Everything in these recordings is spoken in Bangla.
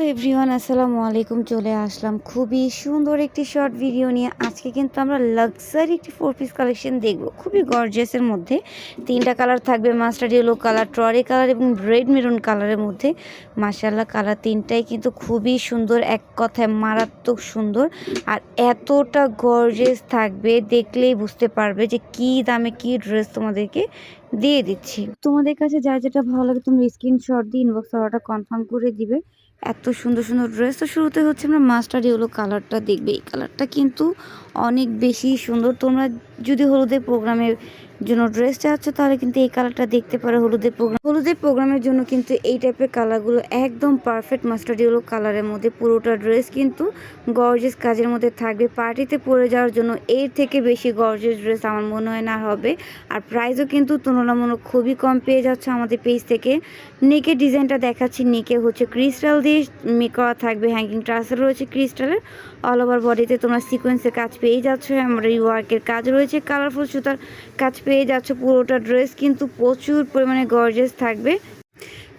হ্যালো এভরিওয়ান, আসসালামু আলাইকুম। চলে আসলাম খুবই সুন্দর একটি শর্ট ভিডিও নিয়ে। আজকে কিন্তু আমরা লাক্সারি একটি ফোর পিস কালেকশন দেখব। খুবই গর্জিয়াসের মধ্যে। তিনটা কালার থাকবে মাস্টার্ড ইয়েলো কালার ট্ররে কালার এবং রেড মেরুন কালারের মধ্যে। মাসাল্লাহ কালার তিনটাই কিন্তু খুবই সুন্দর, এক কথায় মারাত্মক সুন্দর। আর এতটা গর্জিয়াস থাকবে, দেখলেই বুঝতে পারবে যে কি দামে কি ড্রেস তোমাদেরকে দিয়ে দিচ্ছি। তোমাদের কাছে যা যেটা ভালো লাগে তুমি স্ক্রিনশট দিয়ে ইনবক্স অর্ডারটা কনফার্ম করে দিবে। এত সুন্দর সুন্দর ড্রেস তো শুরুতে হচ্ছে আমরা মাস্টার ইয়েলো কালারটা দেখবে। এই কালারটা কিন্তু অনেক বেশি সুন্দর। তোমরা যদি হলুদের প্রোগ্রামের জন্য ড্রেস চাচ্ছ তাহলে কিন্তু এই কালারটা দেখতে পারো। হলুদের প্রোগ্রাম হলুদের প্রোগ্রামের জন্য কিন্তু এই টাইপের কালারগুলো একদম পারফেক্ট মাস্টার ইয়েলো কালারের মধ্যে পুরোটা ড্রেস কিন্তু গর্জেস কাজের মধ্যে থাকবে। পার্টিতে পরে যাওয়ার জন্য এর থেকে বেশি গর্জেস ড্রেস আমার মনে হয় না হবে। আর প্রাইসও কিন্তু তুলনামূলক খুবই কম পেয়ে যাচ্ছে আমাদের পেজ থেকে। নেকের ডিজাইনটা দেখাচ্ছি। নেকে হচ্ছে ক্রিস্টাল দিয়ে মেক করা থাকবে। হ্যাঙ্গিং ট্রাসেল রয়েছে ক্রিস্টালের অল ওভার বডিতে তোমরা সিকোয়েন্সের কাজ পেয়ে যাচ্ছ। আমরা ওয়ার্কের কাজ রয়েছে। কালারফুল সুতার কাজ পেয়ে যাচ্ছ। পুরোটা ড্রেস কিন্তু প্রচুর পরিমাণে গর্জেস থাকবে।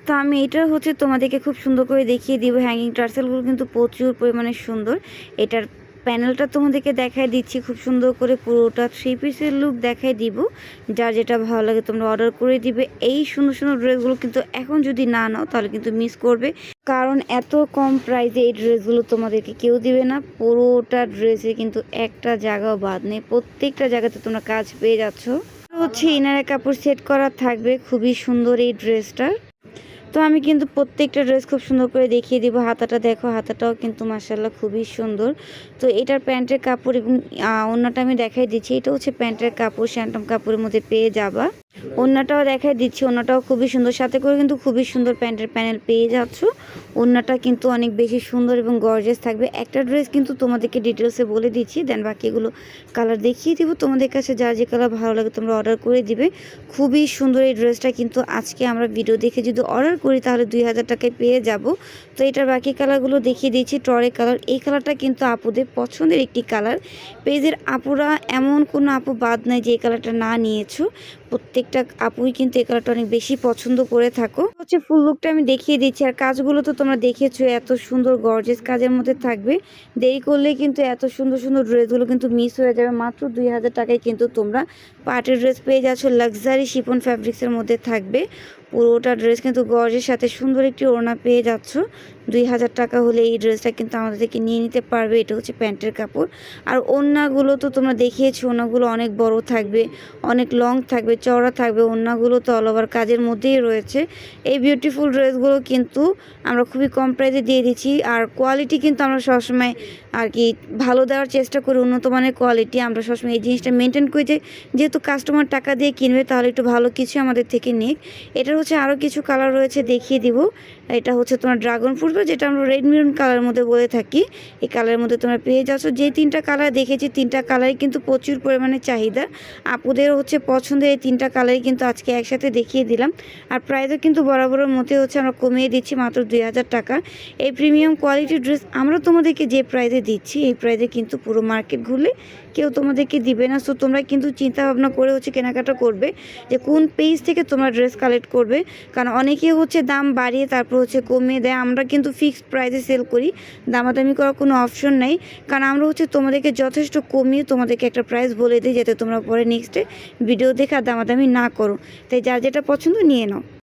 তো আমি এটা হচ্ছে তোমাদেরকে খুব সুন্দর করে দেখিয়ে দিব। হ্যাঙ্গিং টার্সেলগুলো কিন্তু প্রচুর পরিমাণে সুন্দর। এটার প্যানেলটা তোমাদেরকে দেখাই দিচ্ছি। খুব সুন্দর করে পুরোটা থ্রি পিসের লুক দেখাই দিব। যার যেটা ভালো লাগে তোমরা অর্ডার করে দিবে। এই সুন্দর সুন্দর ড্রেসগুলো কিন্তু এখন যদি না নাও, তাহলে কিন্তু মিস করবে। কারণ এত কম প্রাইসে এই ড্রেসগুলো তোমাদেরকে কেউ দিবে না। পুরোটা ড্রেসে কিন্তু একটা জায়গাও বাদ নেই। প্রত্যেকটা জায়গাতে তোমরা কাজ পেয়ে যাচ্ছ। হচ্ছে ইনারের কাপড় সেট করা থাকবে, খুবই সুন্দর এই ড্রেসটার তো আমি কিন্তু প্রত্যেকটা ড্রেস খুব সুন্দর করে দেখিয়ে দিব। হাতাটা দেখো, হাতাটাও কিন্তু মাসাল্লাহ খুবই সুন্দর। তো এটার প্যান্টের কাপড় এবং অন্যটা আমি দেখাই দিচ্ছি। এটা হচ্ছে প্যান্টের কাপড় শ্যান্টম কাপড়ের মধ্যে পেয়ে যাবা। অন্যটাও দেখাই দিচ্ছি অন্যটাও খুবই সুন্দর। সাথে করে কিন্তু খুবই সুন্দর প্যান্টের প্যানেল পেয়ে যাচ্ছ। অন্যটা কিন্তু অনেক বেশি সুন্দর এবং গর্জেস থাকবে। একটা ড্রেস কিন্তু তোমাদেরকে ডিটেলসে বলে দিচ্ছি। দেন বাকিগুলো কালার দেখিয়ে দিব। তোমাদের কাছে যা যে কালার ভালো লাগে তোমরা অর্ডার করে দিবে। খুবই সুন্দর এই ড্রেসটা কিন্তু আজকে আমরা ভিডিও দেখে যদি অর্ডার করি তাহলে দুই হাজার টাকায় পেয়ে যাব। তো এটার বাকি কালারগুলো দেখিয়ে দিচ্ছি টরে কালার এই কালারটা কিন্তু আপুদের পছন্দের একটি কালার পেজের আপুরা এমন কোনো আপু বাদ নাই যে এই কালারটা না নিয়েছো। প্রত্যেকটা আপুই কিন্তু এই কালারটা অনেক বেশি পছন্দ করে থাকো। হচ্ছে ফুল লুকটা আমি দেখিয়ে দিচ্ছি। আর কাজগুলো তো তোমরা দেখেছ, এত সুন্দর গর্জেস কাজের মধ্যে থাকবে। দেরি করলে কিন্তু এত সুন্দর সুন্দর ড্রেসগুলো কিন্তু মিস হয়ে যাবে। মাত্র দুই হাজার টাকায় কিন্তু তোমরা পার্টির ড্রেস পেয়ে যাচ্ছ। লাক্সারি শিপন ফ্যাব্রিক্সের মধ্যে থাকবে। পুরোটা ড্রেস কিন্তু গর্জের সাথে সুন্দর একটি ওড়না পেয়ে যাচ্ছ। দুই হাজার টাকা হলে এই ড্রেসটা কিন্তু আমাদের থেকে নিয়ে নিতে পারবে। এটা হচ্ছে প্যান্টের কাপড়। আর ওড়নাগুলো তো তোমরা দেখিয়েছো, ওড়নাগুলো অনেক বড় থাকবে, অনেক লং থাকবে, চওড়া থাকবে। ওড়নাগুলো তো অল ওভার কাজের মধ্যেই রয়েছে। এই বিউটিফুল ড্রেসগুলো কিন্তু আমরা খুবই কম প্রাইসে দিয়ে দিচ্ছি। আর কোয়ালিটি কিন্তু আমরা সবসময় আর কি ভালো দেওয়ার চেষ্টা করি, উন্নত মানের কোয়ালিটি আমরা সবসময় এই জিনিসটা মেনটেন করি যেহেতু কাস্টমার টাকা দিয়ে কিনবে, তাহলে একটু ভালো কিছু আমাদের থেকে নিক। এটার হচ্ছে আরও কিছু কালার রয়েছে, দেখিয়ে দিব। এটা হচ্ছে তোমার ড্রাগন ফ্রুট যেটা আমরা রেড কালারের মধ্যে বলে থাকি। এই কালারের মধ্যে তোমরা পেয়ে যাচ্ছ। যে তিনটা কালার দেখেছি, তিনটা কালারই কিন্তু প্রচুর পরিমাণে চাহিদা। আপুদের হচ্ছে পছন্দের এই তিনটা কালারই কিন্তু আজকে একসাথে দেখিয়ে দিলাম। আর প্রাইসও কিন্তু বরাবরের মধ্যে হচ্ছে আমরা কমিয়ে দিচ্ছি মাত্র দুই হাজার টাকা। এই প্রিমিয়াম কোয়ালিটির ড্রেস আমরা তোমাদেরকে যে প্রাইসে দিচ্ছি, এই প্রাইসে কিন্তু পুরো মার্কেট ঘুরলে কেউ তোমাদেরকে দিবে না। সো তোমরা কিন্তু চিন্তা ভাবনা করে হচ্ছে কেনাকাটা করবে যে কোন পেজ থেকে তোমরা ড্রেস কালেক্ট করবে। কারণ অনেকে হচ্ছে দাম বাড়িয়ে তারপর হচ্ছে কমিয়ে দেয়। আমরা কিন্তু ফিক্সড প্রাইসে সেল করি। দামাদামি করার কোনো অপশন নেই। কারণ আমরা হচ্ছে তোমাদেরকে যথেষ্ট কমিয়ে তোমাদেরকে একটা প্রাইস বলে দিই, যাতে তোমরা পরে নেক্সটে ভিডিও দেখে আর দামাদামি না করো। তাই যার যেটা পছন্দ নিয়ে নাও।